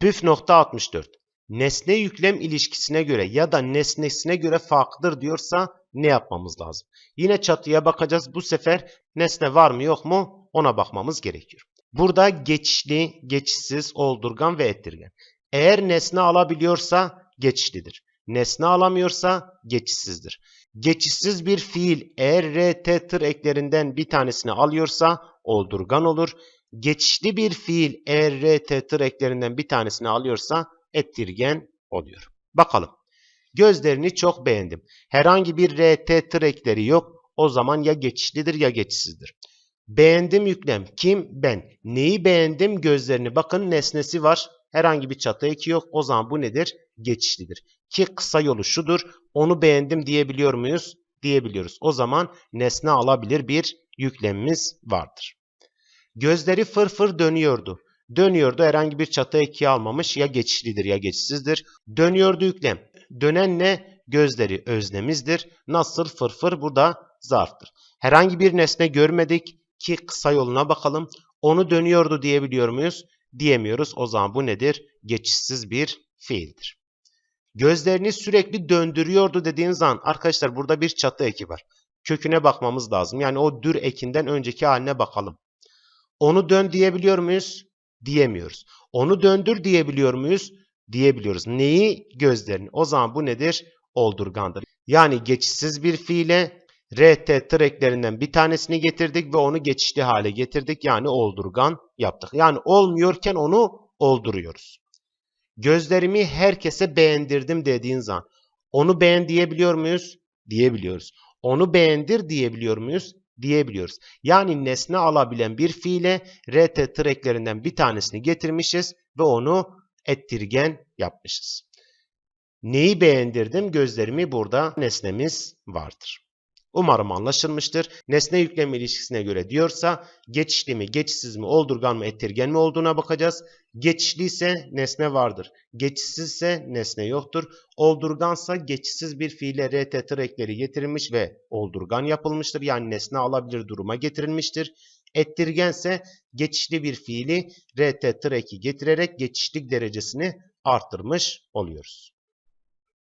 Püf nokta 64. Nesne yüklem ilişkisine göre ya da nesnesine göre farklıdır diyorsa ne yapmamız lazım? Yine çatıya bakacağız. Bu sefer nesne var mı yok mu ona bakmamız gerekiyor. Burada geçişli, geçişsiz, oldurgan ve ettirgen. Eğer nesne alabiliyorsa geçişlidir. Nesne alamıyorsa geçişsizdir. Geçişsiz bir fiil eğer RT tır eklerinden bir tanesini alıyorsa oldurgan olur. Geçişli bir fiil eğer RT tır eklerinden bir tanesini alıyorsa ettirgen oluyor. Bakalım. Gözlerini çok beğendim. Herhangi bir RT tır ekleri yok. O zaman ya geçişlidir ya geçişsizdir. Beğendim yüklem. Kim? Ben. Neyi beğendim? Gözlerini. Bakın nesnesi var. Herhangi bir çatı eki yok. O zaman bu nedir? Geçişlidir. Ki kısa yolu şudur. Onu beğendim diyebiliyor muyuz? Diyebiliyoruz. O zaman nesne alabilir bir yüklemimiz vardır. Gözleri fırfır dönüyordu. Dönüyordu herhangi bir çatı eki almamış. Ya geçişlidir ya geçişsizdir. Dönüyordu yüklem. Dönen ne? Gözleri özlemizdir. Nasıl fırfır? Bu da zarftır. Herhangi bir nesne görmedik ki kısa yoluna bakalım. Onu dönüyordu diyebiliyor muyuz? Diyemiyoruz. O zaman bu nedir? Geçişsiz bir fiildir. Gözlerini sürekli döndürüyordu dediğiniz zaman arkadaşlar burada bir çatı eki var. Köküne bakmamız lazım. Yani o dür ekinden önceki haline bakalım. Onu dön diyebiliyor muyuz? Diyemiyoruz. Onu döndür diyebiliyor muyuz? Diyebiliyoruz. Neyi? Gözlerini. O zaman bu nedir? Oldurgandır. Yani geçişsiz bir fiile RT tır bir tanesini getirdik ve onu geçişli hale getirdik. Yani oldurgan yaptık. Yani olmuyorken onu olduruyoruz. Gözlerimi herkese beğendirdim dediğin zaman onu beğen diyebiliyor muyuz? Diyebiliyoruz. Onu beğendir diyebiliyor muyuz? Diyebiliyoruz. Yani nesne alabilen bir fiile RT tır bir tanesini getirmişiz ve onu ettirgen yapmışız. Neyi beğendirdim? Gözlerimi burada nesnemiz vardır. Umarım anlaşılmıştır. Nesne yükleme ilişkisine göre diyorsa geçişli mi, geçişsiz mi, oldurgan mı, ettirgen mi olduğuna bakacağız. Geçişli ise nesne vardır. Geçişsizse nesne yoktur. Oldurgansa geçişsiz bir fiile rt tır ekleri getirilmiş ve oldurgan yapılmıştır. Yani nesne alabilir duruma getirilmiştir. Ettirgense geçişli bir fiili rt tır eki getirerek geçişlik derecesini arttırmış oluyoruz.